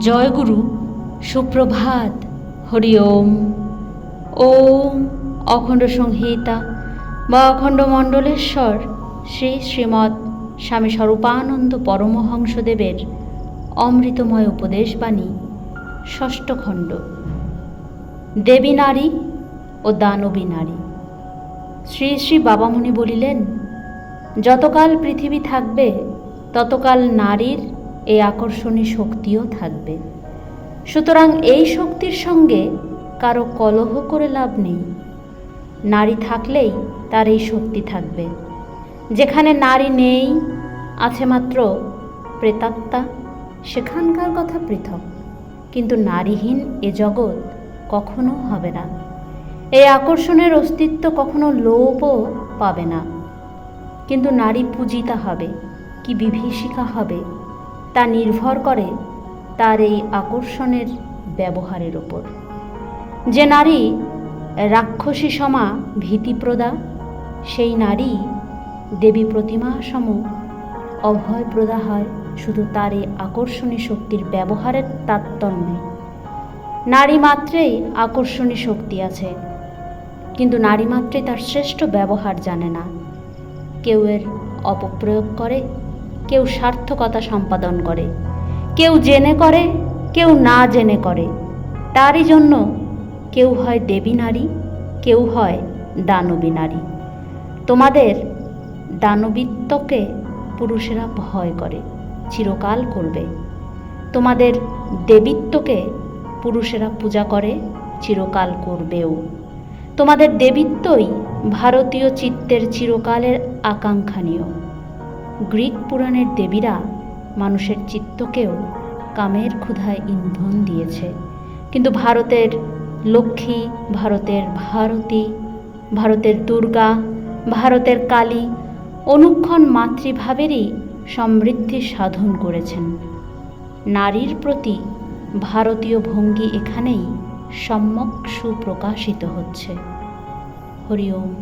জয়গুরু, সুপ্রভাত, হরি ওম। ওম অখণ্ড সংহিতা বা অখণ্ড মণ্ডলেশ্বর শ্রী শ্রীমৎ স্বামী স্বরূপানন্দ পরমহংসদেবের অমৃতময় উপদেশবাণী ষষ্ঠ খণ্ড। দেবী নারী ও দানবী নারী। শ্রী শ্রী বাবামণি বলিলেন, যতকাল পৃথিবী থাকবে, ততকাল নারীর এই আকর্ষণী শক্তিও থাকবে। সুতরাং এই শক্তির সঙ্গে কারও কলহ করে লাভ নেই। নারী থাকলেই তার এই শক্তি থাকবে। যেখানে নারী নেই, আছে মাত্র প্রেতাত্মা, সেখানকার কথা পৃথক। কিন্তু নারীহীন এ জগৎ কখনো হবে না। এই আকর্ষণের অস্তিত্ব কখনো লোপও পাবে না। কিন্তু নারী পূজিতা হবে, কি বিভীষিকা হবে তা নির্ভর করে তার এই আকর্ষণের ব্যবহারের ওপর। যে নারী রাক্ষসী সমা ভীতিপ্রদা, সেই নারী দেবী প্রতিমা সম অভয়প্রদা হয়, শুধু তার এই আকর্ষণী শক্তির ব্যবহারের তারতম্যে নারী মাত্রেই আকর্ষণী শক্তি আছে, কিন্তু নারী মাত্রেই তার শ্রেষ্ঠ ব্যবহার জানে না। কেউ এর অপপ্রয়োগ করে কেউ সার্থকতা সম্পাদন করে। কেউ জেনে করে, কেউ না জেনে করে। তারই জন্য কেউ হয় দেবী নারী, কেউ হয় দানবী নারী। তোমাদের দানবিত্বকে পুরুষেরা ভয় করে, চিরকাল করবে। তোমাদের দেবিত্বকে পুরুষেরা পূজা করে, চিরকাল করবেও। তোমাদের দেবিত্বই ভারতীয় চিত্তের চিরকালের আকাঙ্ক্ষানীয়। গ্রিক পুরাণের দেবীরা মানুষের চিত্তকেও কামের ক্ষুধায় ইন্ধন দিয়েছে। কিন্তু ভারতের লক্ষ্মী, ভারতের ভারতী, ভারতের দুর্গা, ভারতের কালী অনুক্ষণ মাতৃভাবেরই সমৃদ্ধি সাধন করেছেন। নারীর প্রতি ভারতীয় ভঙ্গি এখানেই সম্যক সুপ্রকাশিত হচ্ছে। হরি ওম।